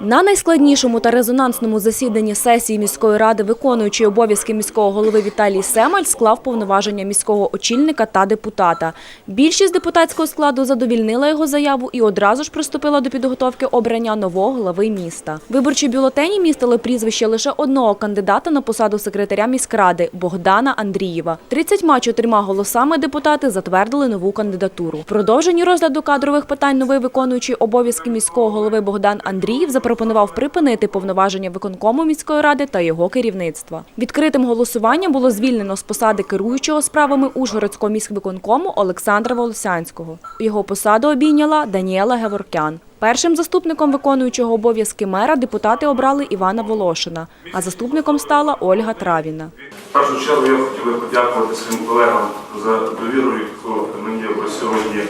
На найскладнішому та резонансному засіданні сесії міської ради виконуючий обов'язки міського голови Віталій Семаль склав повноваження міського очільника та депутата. Більшість депутатського складу задовільнила його заяву і одразу ж приступила до підготовки обрання нового глави міста. Виборчі бюлетені містили прізвище лише одного кандидата на посаду секретаря міськради Богдана Андрієва. 34 голосами депутати затвердили нову кандидатуру. В продовженні розгляду кадрових питань новий виконуючий обов'язки міського голови Богдан Андрієв запропонував припинити повноваження виконкому міської ради та його керівництва. Відкритим голосуванням було звільнено з посади керуючого справами Ужгородського міськвиконкому Олександра Волосянського. Його посаду обійняла Даніела Геворкян. Першим заступником виконуючого обов'язки мера депутати обрали Івана Волошина, а заступником стала Ольга Травіна. В першу чергу я хотів би подякувати своїм колегам за довіру, яку мені сьогодні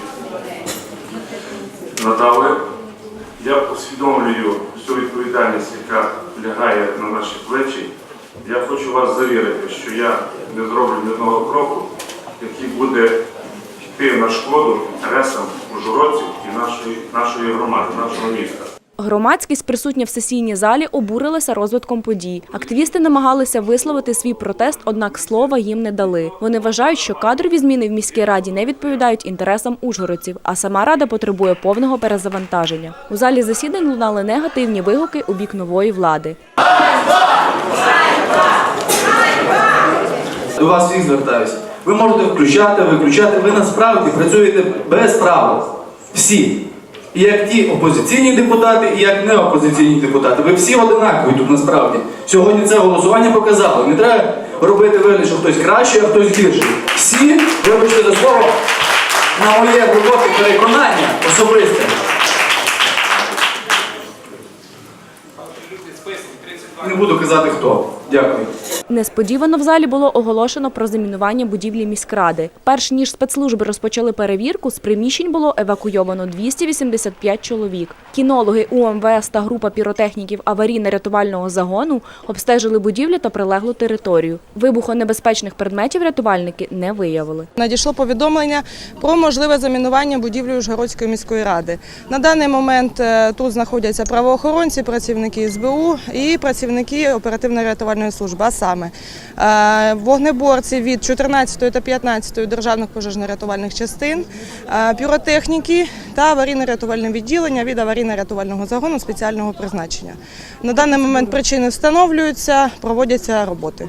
надали. Усвідомлюю всю відповідальність, яка лягає на наші плечі. Я хочу вас завірити, що я не зроблю ні одного кроку, який буде йти на шкоду інтересам ужгородців і нашої, нашої громади, нашого міста. Громадськість, присутня в сесійній залі, обурилася розвитком подій. Активісти намагалися висловити свій протест, однак слова їм не дали. Вони вважають, що кадрові зміни в міській раді не відповідають інтересам ужгородців, а сама рада потребує повного перезавантаження. У залі засідань лунали негативні вигуки у бік нової влади. До вас всіх звертаюся. Ви можете включати, виключати, ви насправді працюєте без правил. Всі. І як ті опозиційні депутати, і як не опозиційні депутати. Ви всі одинакові тут насправді. Сьогодні це голосування показало. Не треба робити вигляд, що хтось кращий, а хтось гірший. Всі, вибачте за слово, на моє глибоке переконання особисте. Не буду казати хто. Дякую. Несподівано в залі було оголошено про замінування будівлі міськради. Перш ніж спецслужби розпочали перевірку, з приміщень було евакуйовано 285 чоловік. Кінологи УМВС та група піротехніків аварійно-рятувального загону обстежили будівлю та прилеглу територію. Вибухонебезпечних предметів рятувальники не виявили. Надійшло повідомлення про можливе замінування будівлі Ужгородської міської ради. На даний момент е, тут знаходяться правоохоронці, працівники СБУ і працівники оперативно-рятувальної служби. А е, вогнеборці від 14 та 15 державних пожежно-рятувальних частин, е, піротехніки та аварійно-рятувальне відділення від аварійно-рятувального загону спеціального призначення. На даний момент причини встановлюються, проводяться роботи.